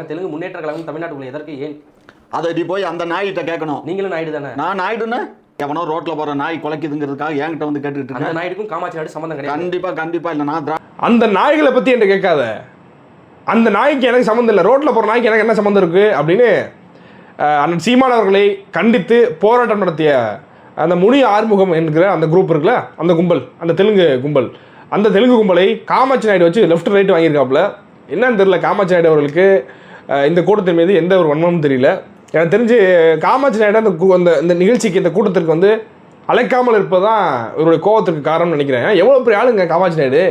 தெலுங்கு முன்னேற்ற கழகம் தமிழ்நாட்டுக்குள்ள எதற்கு ஏன்? அதை நீ போய் அந்த நாய்கிட்ட கேட்கணும். நீங்களும் நாயுடு தானே? நான் நாயுடுன்னு? எவனோ ரோட்ல போற நாய் குலைக்குதுங்கிறதுக்காக என்கிட்ட வந்து கேட்டுக்கிட்டு அந்த இருக்கேன் நாயுடுக்கும் காமாட்சி நாயுடு சம்பந்தம் கிடையாது. கண்டிப்பா கண்டிப்பா இல்ல நான் திரா- அந்த நாய்களை பற்றி என்கிட்ட கேட்காத. அந்த நாய்க்கு எனக்கு சம்மந்தம் இல்லை. ரோட்டில் போகிற நாய்க்கு எனக்கு என்ன சம்மந்தம் இருக்குது அப்படின்னு அஹ், அண்ணன் சீமான் அவர்களை கண்டித்து போராட்டம் நடத்திய அந்த முனி ஆறுமுகம் என்கிற அந்த குரூப் இருக்குல்ல அந்த கும்பல் அந்த தெலுங்கு கும்பல். அந்த தெலுங்கு கும்பலை காமாட்சி நாயுடு வச்சு லெஃப்ட் ரைட் வாங்கியிருக்காப்புல. என்னன்னு தெரியல காமாட்சி நாயுடு அவர்களுக்கு. இந்த கூட்டத்தின் மீது எந்த ஒரு வன்மமும் தெரியல. எனக்கு தெரிஞ்சு காமாட்சி நாயுடு அந்த அந்த இந்த நிகழ்ச்சிக்கு இந்த கூட்டத்திற்கு வந்து அழைக்காமல் இருப்பதுதான் இவருடைய கோவத்துக்கு காரணம்னு நினைக்கிறேன். எவ்வளோ பெரிய ஆளுங்க காமாட்சி நாயுடு?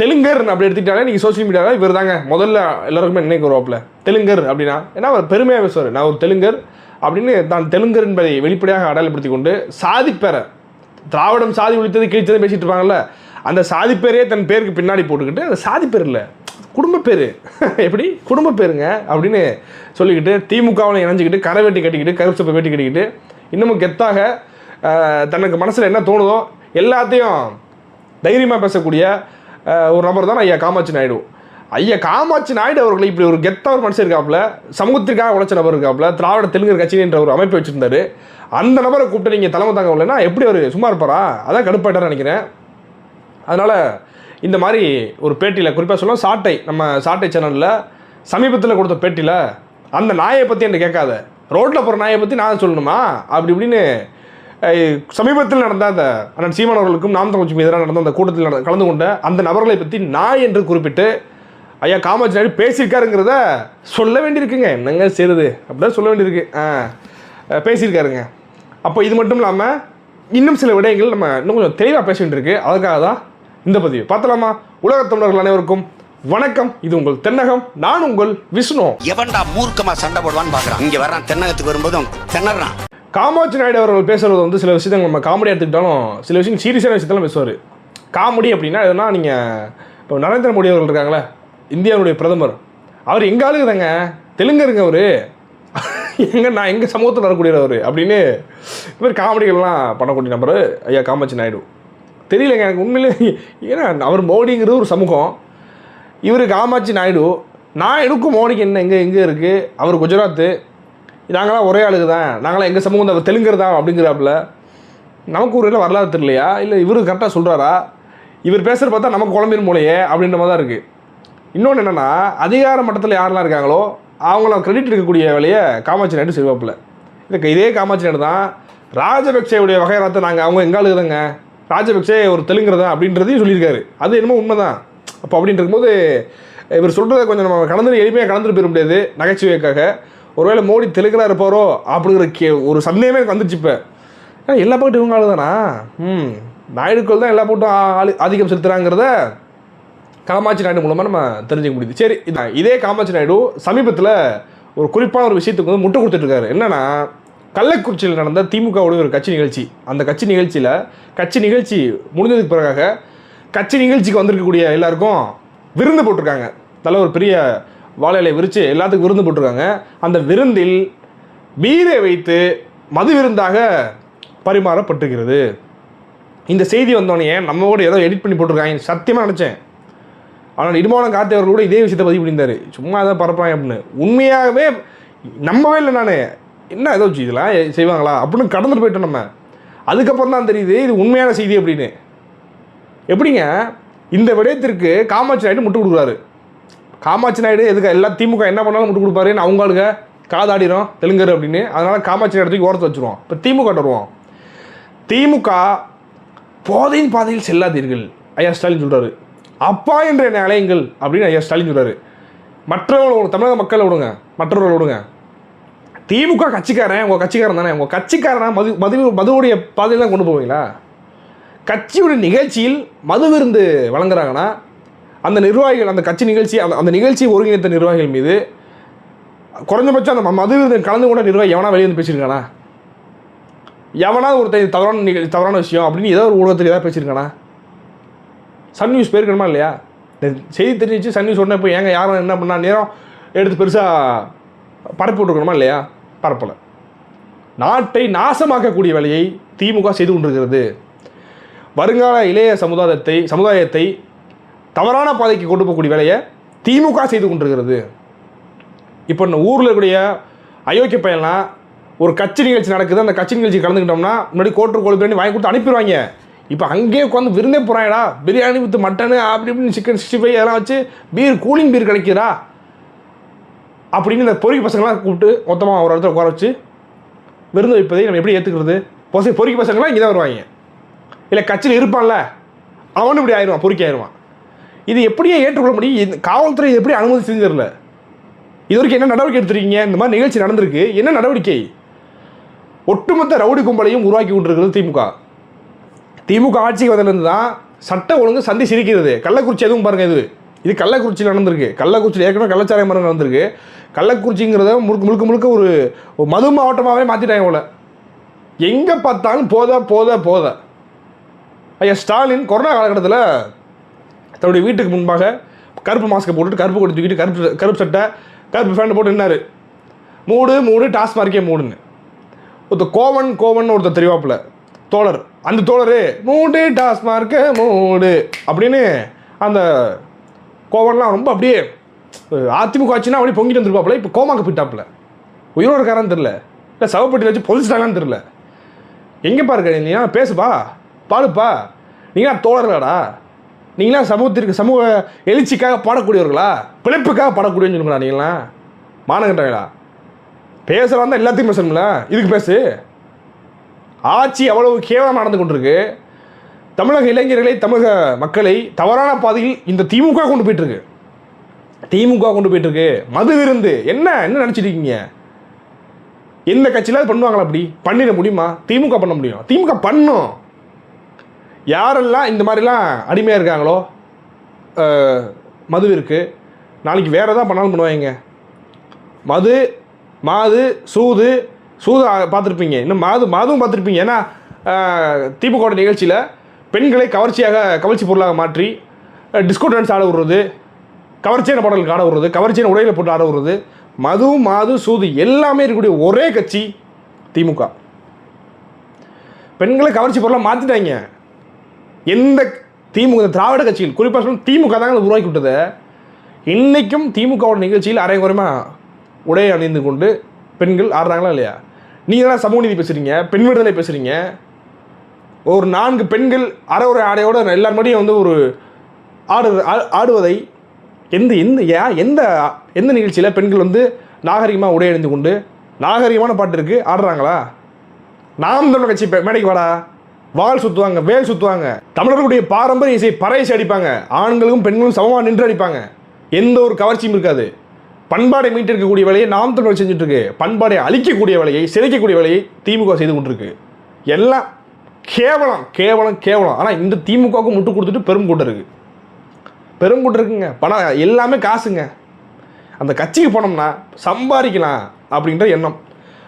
தெலுங்கர் அப்படி எடுத்துக்கிட்டாலே நீங்கள் சோஷியல் மீடியாவில் இவர் தாங்க முதல்ல எல்லாருக்குமே நினைக்க வருவாப்புல தெலுங்கர் அப்படின்னா ஏன்னா அவர் பெருமையாக பேசுவார் நான் ஒரு தெலுங்கர் அப்படின்னு தான் தெலுங்கர் என்பதை வெளிப்படையாக அடையாளப்படுத்தி கொண்டு சாதிப்பேர திராவிடம் சாதி ஒழித்தது கிழித்தது பேசிட்டு இருப்பாங்கல்ல அந்த சாதிப்பேரே தன் பேருக்கு பின்னாடி போட்டுக்கிட்டு அந்த சாதிப்பேர் இல்லை. குடும்ப பேர். எப்படி? குடும்ப பேருங்க அப்படின்னு சொல்லிக்கிட்டு திமுகவில் இணைஞ்சிக்கிட்டு கரை வெட்டி கட்டிக்கிட்டு கருப்பு சப்பை வெட்டி கட்டிக்கிட்டு இன்னமும் கெத்தாக தனக்கு மனசில் என்ன தோணுதோ எல்லாத்தையும் தைரியமாக பேசக்கூடிய ஒரு நபர் தான் ஐயா காமாட்சி நாயுடு. ஐயா காமாட்சி நாயுடு அவர்களை இப்படி ஒரு கெத்த ஒரு மனுஷன் இருக்காப்புல சமூகத்திற்காக உழைச்ச நபர் இருக்காப்புல திராவிட தெலுங்கு கட்சின்ற ஒரு அமைப்பு வச்சுருந்தாரு. அந்த நபரை கூப்பிட்டு நீங்கள் தலைமை தாங்க இல்லைன்னா எப்படி அவர் சும்மா இருப்பாரா? அதான் கடுப்பாயிட்டார் நினைக்கிறேன். அதனால் இந்த மாதிரி ஒரு பேட்டியில் குறிப்பாக சொல்லுவோம் சாட்டை நம்ம சாட்டை சேனலில் சமீபத்தில் கொடுத்த பேட்டியில் அந்த நாயை பற்றி என்ன கேட்காத. ரோட்டில் போகிற நாயை பற்றி நான் சொல்லணுமா? அப்படி இப்படின்னு சமீபத்தில் நடந்த அந்த அண்ணன் சீமான் அவர்களுக்கும் நாம் எதிராக நடந்த அந்த கூட்டத்தில் நட- கலந்து கொண்ட அந்த நபர்களை பற்றி நாய் என்று குறிப்பிட்டு ஐயா காமாட்சி நாயுடு பேசியிருக்காருங்கிறத சொல்ல வேண்டியிருக்குங்க. என்னங்க செய்யுது அப்படிதான் சொல்ல வேண்டியிருக்கு. ஆ பேசியிருக்காருங்க. அப்போ இது மட்டும் இல்லாமல் இன்னும் சில விடயங்கள் நம்ம இன்னும் கொஞ்சம் தெளிவாக பேச வேண்டியிருக்கு. அதுக்காக தான் இந்த பதிவு பார்த்தலாமா? உலகத் தமிழர்கள் அனைவருக்கும் வணக்கம். இது உங்கள் தென்னகம் நான் உங்கள் விஷ்ணு. எவன்டா மூர்க்கமா சண்டை போடுவான்னு பாக்குறான். இங்க வர்றான் தென்னகத்துக்கு வரும்போதும் திணறான். காமாட்சி நாயுடு அவர்கள் பேசுறது வந்து சில விஷயத்தை நம்ம காமெடி எடுத்துக்கிட்டாலும் சில விஷயம் சீரியஸான விஷயத்தெல்லாம் பேசுவார். காமெடி அப்படின்னா எதுனா நீங்கள் இப்போ நரேந்திர மோடி அவர்கள் இருக்காங்களே இந்தியாவுடைய பிரதமர். அவர் எங்க ஆளுங்க தாங்க? தெலுங்கருங்க அவர். எங்க நான் எங்கள் சமூகத்தில் வரக்கூடியவர் அப்படின்னு இவர் காமெடிகள்லாம் பண்ணக்கூடிய நபர் ஐயா காமாட்சி நாயுடு. தெரியலங்க எனக்கு உண்மையிலே ஏன்னா அவர் மோடிங்கிறது ஒரு சமூகம். இவர் காமாட்சி நாயுடு. நாயுடுக்கும் மோடிக்கு என்ன எங்கே எங்கே இருக்குது அவர் குஜராத்து. நாங்களாம் ஒரே ஆளுக்கு தான். நாங்களாம் எங்கள் சமூகம் தான் தெலுங்கர் தான் அப்படிங்கிறாப்புல. நமக்கு ஒரு இல்லை வரலாறு தெரியலையா? இல்லை இவர் கரெக்டாக சொல்கிறாரா இவர் பேசுகிற பார்த்தா நமக்கு குழம்பின் மூலையே அப்படின்ற மாதிரி தான் இருக்குது இன்னொன்று என்னென்னா அதிகார மட்டத்தில் யாரெல்லாம் இருக்காங்களோ அவங்கள கிரெடிட் இருக்கக்கூடிய வேலையை காமாட்சி நாயுடு செய்வாப்பில். இதுக்கு இதே காமாட்சி நாயுடு தான். ராஜபக்சேவுடைய வகையராத்தை நாங்கள் அவங்க எங்க ஆளுங்க தாங்க? ராஜபக்சே ஒரு தெலுங்குறதா அப்படின்றதையும் சொல்லியிருக்காரு. அது என்னமோ உண்மைதான். அப்போ அப்படின்ட்டு இருக்கும்போது இவர் சொல்கிறத கொஞ்சம் நம்ம கலந்து எளிமையாக கலந்துட்டு போயிட முடியாது. நகைச்சுவைக்காக. ஒருவேளை மோடி தெலுங்கராக இருப்பாரோ அப்படிங்கிற கே ஒரு சந்தேகமே எனக்கு வந்துச்சு இப்போ. ஏன்னா எல்லா பக்கத்து இவங்க ஆளு தானா ம். நாயுடுக்கள் தான் எல்லா போட்டும் ஆளு ஆதிக்கம் செலுத்துகிறாங்கிறத காமாட்சி நாயுடு மூலமாக நம்ம தெரிஞ்சுக்க முடியுது. சரி இதான் இதே காமாட்சி நாயுடு சமீபத்தில் ஒரு குறிப்பான ஒரு விஷயத்துக்கு வந்து முட்டை கொடுத்துட்ருக்காரு என்னென்னா கள்ளக்குறிச்சியில் நடந்த திமுகவுடைய ஒரு கட்சி நிகழ்ச்சி. அந்த கட்சி நிகழ்ச்சியில் கட்சி நிகழ்ச்சி முடிஞ்சதுக்கு பிறகாக கட்சி நிகழ்ச்சிக்கு வந்திருக்கக்கூடிய எல்லாருக்கும் விருந்து போட்டிருக்காங்க. தலை ஒரு பெரிய வாழையிலை விரித்து எல்லாத்துக்கும் விருந்து போட்டிருக்காங்க. அந்த விருந்தில் பீரை வைத்து மது விருந்தாக பரிமாறப்பட்டிருக்கிறது. இந்த செய்தி வந்தோடனே நம்ம கூட ஏதோ எடிட் பண்ணி போட்டிருக்காங்க. சத்தியமாக நினச்சேன். ஆனால் இடுமான கார்த்தி கூட இதே விஷயத்தை பதிவு பண்ணியிருந்தார். சும்மா தான் பரப்பாங்க அப்படின்னு. உண்மையாகவே நம்பவே இல்லை நான். என்ன ஏதோ இதெல்லாம் செய்வாங்களா? அப்படின்னு கடந்துட்டு போயிட்டோம் நம்ம. அதுக்கப்புறம் தான் தெரியுது இது உண்மையான செய்தி அப்படின்னு. எப்படிங்க? இந்த விடயத்திற்கு காமாட்சி நாயுடு முட்டு கொடுக்குறாரு. காமாட்சி நாயுடு எதுக்கு எல்லா திமுக என்ன பண்ணாலும் முட்டு கொடுப்பாருன்னு அவங்க ஆளுங்க தெலுங்கர் அப்படின்னு. அதனால் காமாட்சி நாயுடு ஓரத்தை வச்சுருவோம். இப்போ திமுக வருவோம். திமுக போதையின் பாதையில் செல்லாதீர்கள் ஐயா ஸ்டாலின் சொல்கிறாரு அப்பா என்ற என்னை அலையுங்கள் அப்படின்னு ஐயா ஸ்டாலின் சொல்கிறாரு மற்றவர்கள் தமிழக மக்களை விடுங்க மற்றவர்கள் விடுங்க. திமுக கட்சிக்காரன் உங்கள் கட்சிக்காரன் தானே. உங்கள் கட்சிக்காரனா மது மது மதுவுடைய பாதையில் தான் கொண்டு போவீங்களா? கட்சியுடைய நிகழ்ச்சியில் மது விருந்து வழங்குறாங்கன்னா அந்த நிர்வாகிகள் அந்த கட்சி நிகழ்ச்சி அந்த அந்த நிகழ்ச்சி ஒருங்கிணைத்த நிர்வாகிகள் மீது குறைஞ்சபட்சம் அந்த ம- மது விருந்து கலந்து கொண்ட நிர்வாகி எவனா வெளியே வந்து பேசியிருக்கானா? எவனாவது ஒருத்தன் தவறான நிகழ் தவறான விஷயம் அப்படின்னு ஏதோ ஒரு ஊடகத்துக்கு ஏதாவது பேசியிருக்கானா? சன் நியூஸ் போயிருக்கணுமா இல்லையா? இந்த செய்தி தெரிஞ்சிச்சு சன் நியூஸ் உடனே போய் ஏங்க யாரும் என்ன பண்ணா நேரம் எடுத்து பெருசாக பரப்பி விட்டுருக்கணுமா இல்லையா? பரப்பலை. நாட்டை நாசமாக்கக்கூடிய வேலையை திமுக செய்து கொண்டிருக்கிறது. வருங்கால இளைய சமுதாயத்தை சமுதாயத்தை தவறான பாதைக்கு கொண்டு போகக்கூடிய வேலையை திமுக செய்து கொண்டிருக்கிறது. இப்போ இந்த ஊரில் இருக்கக்கூடிய அயோக்கிய பையன்லாம் ஒரு கட்சி நிகழ்ச்சி நடக்குது. அந்த கட்சி நிகழ்ச்சி கலந்துக்கிட்டோம்னா முன்னாடி கோட்டர் கோழி பிரியாணி வாங்கி கொடுத்து அனுப்பிடுவாங்க. இப்போ அங்கேயே உட்காந்து விருந்தே போகிறாங்கடா பிரியாணி வித்து மட்டனு அப்படி இப்படின்னு சிக்கன் சிக்ஸ்டி ஃபைவ் அதெல்லாம் வச்சு பீர் கூலிங் பீர் கிடைக்குதா அப்படின்னு இந்த பொறுக்கி பசங்களாம் கூப்பிட்டு மொத்தமாக ஒரு இடத்துல உட்கார வச்சு விருந்து வைப்பதை நம்ம எப்படி ஏற்றுக்கிறது பொசை பொறுக்கி பசங்களாம் இங்கே தான் வருவாங்க. இல்லை கட்சியில் இருப்பான்ல அவனும் இப்படி ஆயிடுவான் பொறுக்கி ஆயிடுவான். இது எப்படியே ஏற்றுக்கொள்ள முடியும்? காவல்துறை எப்படி அனுமதி செஞ்சிடல இது வரைக்கும் என்ன நடவடிக்கை எடுத்திருக்கீங்க? இந்த மாதிரி நிகழ்ச்சி நடந்திருக்கு. என்ன நடவடிக்கை? ஒட்டுமொத்த ரவுடி கும்பலையும் உருவாக்கி கொண்டிருக்கிறது திமுக. திமுக ஆட்சிக்கு வந்ததுலேருந்து தான் சட்ட ஒழுங்கு சந்தி சிரிக்கிறது. கள்ளக்குறிச்சி எதுவும் பாருங்கள் இது. இது கள்ளக்குறிச்சியில் நடந்திருக்கு. கள்ளக்குறிச்சியில் ஏற்கனவே கள்ளச்சாரம் மரம் நடந்திருக்கு. கள்ளக்குறிச்சிங்கிறத முழுக்க முழுக்க முழுக்க ஒரு மது மாவட்டமாகவே மாற்றிட்டாங்க போல. எங்கே பார்த்தாலும் போத போத போத. ஐயா ஸ்டாலின் கொரோனா காலகட்டத்தில் தன்னுடைய வீட்டுக்கு முன்பாக கருப்பு மாஸ்க்கை போட்டுட்டு கருப்பு கொடி தூக்கிட்டு கருப்பு கருப்பு சட்டை கருப்பு ஃபேண்ட் போட்டு நின்னார். மூடு மூடு டாஸ்மார்க்கே மூடுன்னு. ஒருத்தர் கோவன் கோவன் ஒருத்தர் தெரிவாப்புல. தோழர். அந்த தோழர் மூடு டாஸ்மார்க்க மூடு அப்படின்னு அந்த கோவன்லாம் ரொம்ப அப்படியே அதிமுக ஆச்சுன்னா அப்படியே பொங்கிட்டு வந்துருப்பாப்புல. இப்போ கோமாக்கு போயிட்டாப்புல. உயிரோட இருக்காரான்னு தெரில இல்லை சவப்பட்டியில் வச்சு பொலிச்சிட்டாங்கன்னு தெரில எங்கேப்பா இருக்க நீ பேசுப்பா. பாடுப்பா. நீங்களா தோழர்களாடா. நீங்களா சமூகத்திற்கு சமூக எழுச்சிக்காக பாடக்கூடியவர்களா? பிழைப்புக்காக பாடக்கூடியவன்னு சொல்லுங்களா நீங்களாம். மானகண்டாங்களா பேசுகிறவன் தான் எல்லாத்தையும் பேசணும்ல. இதுக்கு பேசு. ஆட்சி அவ்வளவு கேவலம் நடந்து கொண்டிருக்கு. தமிழக இளைஞர்களை தமிழக மக்களை தவறான பாதையில் இந்த திமுக கொண்டு போயிட்டுருக்கு திமுக கொண்டு போயிட்டு இருக்கு மது விருந்து. என்ன? என்ன நினச்சிட்டு இருக்கீங்க எந்த கட்சியில அது பண்ணுவாங்களா அப்படி? பண்ணிட முடியுமா? திமுக பண்ண முடியும். திமுக பண்ணும். யாரெல்லாம் இந்த மாதிரிலாம் அடிமையாக இருக்காங்களோ மது இருக்கு நாளைக்கு வேறு எதாவது பண்ணாலும் பண்ணுவாங்க. மது மாது சூது சூது பார்த்துருப்பீங்க. இன்னும் மாது மாதும் பார்த்துருப்பீங்க. ஏன்னா அஹ், நிகழ்ச்சியில் பெண்களை கவர்ச்சியாக கவர்ச்சி பொருளாக மாற்றி டிஸ்கோ டான்ஸ் ஆட விடுறது கவர்ச்சியான பாடலுக்கு ஆட விடுறது கவர்ச்சியான உடையில போட்டு ஆட விடுறது மது மாது சூது எல்லாமே இருக்கக்கூடிய ஒரே கட்சி திமுக. பெண்களை கவர்ச்சி பொருளாக மாற்றிட்டாங்க எந்த திமுக திராவிட கட்சிகள் குறிப்பாக சொல்லணும் திமுக தாங்க உருவாக்கி விட்டதை. இன்னைக்கும் திமுகவோட நிகழ்ச்சியில் அரைகுறைமாக உடையை அணிந்து கொண்டு பெண்கள் ஆடுறாங்களா இல்லையா? நீங்கள் தான் சமூக நீதி பேசுகிறீங்க பெண் விடுதலை பேசுகிறீங்க ஒரு நான்கு பெண்கள் அரை ஒரு ஆடையோட எல்லார் மடியும் வந்து ஒரு ஆடு ஆடுவதை எந்த எந்த எந்த எந்த நிகழ்ச்சியில் பெண்கள் வந்து நாகரிகமாக உடை அணிந்து கொண்டு நாகரிகமான பாட்டு இருக்குது ஆடுறாங்களா? நாம் தமிழர் கட்சி பே- மேடைக்கு வாடா. வால் சுற்றுவாங்க வேல் சுற்றுவாங்க தமிழர்களுடைய பாரம்பரிய இசை பறையசி அடிப்பாங்க. ஆண்களும் பெண்களும் சமமாக நின்று அடிப்பாங்க. எந்த ஒரு கவர்ச்சியும் இருக்காது. பண்பாடை மீட்டிருக்கக்கூடிய வேலையை நாம் தமிழர் செஞ்சுட்டு பண்பாடை அழிக்கக்கூடிய வேலையை சிதைக்கக்கூடிய வேலையை திமுக செய்து கொண்டிருக்கு. எல்லாம் கேவலம் கேவலம் கேவலம். ஆனால் இந்த திமுகவுக்கு முட்டு கொடுத்துட்டு பெரும் கூட்டம் இருக்குது பெருங்குட்டு இருக்குங்க. பணம் எல்லாமே காசுங்க. அந்த கட்சிக்கு போனோம்னா சம்பாதிக்கலாம் அப்படின்ற எண்ணம்.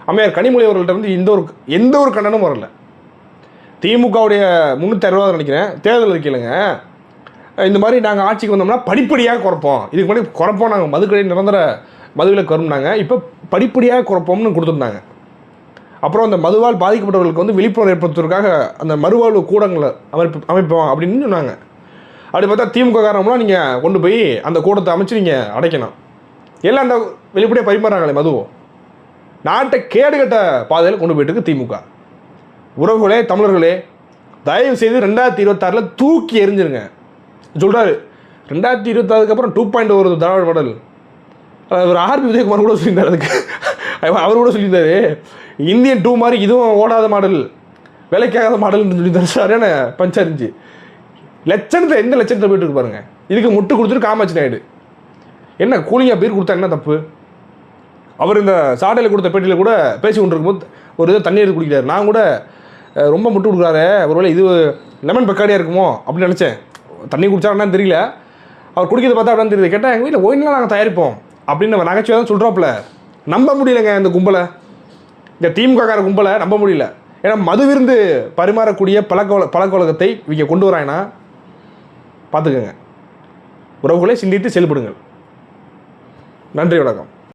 அம்மையார் கனிமொழி அவர்கள்ட்ட வந்து இந்த ஒரு எந்த ஒரு கண்டனமும் வரல. திமுகவுடைய முந்நூற்றி அறுபது நினைக்கிறேன். தேர்தல் அறிக்கையிலங்க இந்த மாதிரி நாங்கள் ஆட்சிக்கு வந்தோம்னா படிப்படியாக குறைப்போம். இதுக்கு முன்னாடி குறைப்போம் நாங்கள் மதுக்கடை நிரந்தர மதுவிலக்கு வரும்னாங்க. இப்போ படிப்படியாக குறைப்போம்னு கொடுத்துருந்தாங்க. அப்புறம் அந்த மதுவால் பாதிக்கப்பட்டவர்களுக்கு வந்து விழிப்புணர்வு ஏற்படுத்துவதற்காக அந்த மறுவாழ்வு கூடங்களை அமைப்பு அமைப்போம் அப்படின்னு சொன்னாங்க. அப்படி பார்த்தா திமுக காரணம்லாம் நீங்கள் கொண்டு போய் அந்த கூட்டத்தை அமைச்சு நீங்கள் அடைக்கணும். எல்லாம் அந்த வெளிப்படையாக பரிமாறாங்களே மதுவோ? நாட்டை கேடுகட்ட பாதையில் கொண்டு போயிட்டு இருக்கு திமுக. உறவுகளே தமிழர்களே தயவு செய்து ரெண்டாயிரத்தி இருபத்தாறில் தூக்கி எரிஞ்சிருங்க சொல்கிறாரு ரெண்டாயிரத்தி இருபத்தாறுக்கு அப்புறம் டூ பாயிண்ட் ஒரு திராவிட மாடல் அவர் ஆர்பி உதயகுமார் கூட சொல்லியிருந்தார் அதுக்கு. அவர் கூட சொல்லியிருந்தாரு. இந்தியன் டூ மாதிரி இதுவும் ஓடாத மாடல் விலைக்காகாத மாடல்னு சொல்லியிருந்தார். சரியான பஞ்சா இருந்துச்சு லட்சணத்தில் எந்த லட்சணத்தில் போயிட்டு இருக்கு பாருங்க. இதுக்கு முட்டு கொடுத்துட்டு காமாட்சி நாயுடு. என்ன கூலிங்காக பீர் கொடுத்தா என்ன தப்பு? அவர் இந்த சாடையில் கொடுத்த பேட்டியில் கூட பேசி கொண்டிருக்கும்போது ஒரு இதை தண்ணி எடுத்து குடிக்கிறார். நான் கூட ரொம்ப முட்டு கொடுக்குறாரு. ஒருவேளை இது லெமன் பக்காடியாக இருக்குமோ அப்படின்னு நினச்சேன். தண்ணி குடிச்சா என்னன்னு தெரியல. அவர் குடிக்கிறத பார்த்தா அப்படின்னு தெரியுது கேட்டால் எங்கள் வீட்டில் ஒயின்லாம் நாங்கள் தயாரிப்போம். அப்படின்னு நம்ம நகைச்சுவை தான் சொல்கிறாப்புல நம்ப முடியலைங்க இந்த கும்பலை. இந்த திமுககார கும்பலை நம்ப முடியல. ஏன்னா மது விருந்து பரிமாறக்கூடிய பழக்க பழக்க வழக்கத்தை இவங்க கொண்டு வராங்கன்னா பார்த்துக்கோங்க. உறவுகளை சிந்தித்து செயல்படுங்கள். நன்றி வணக்கம்.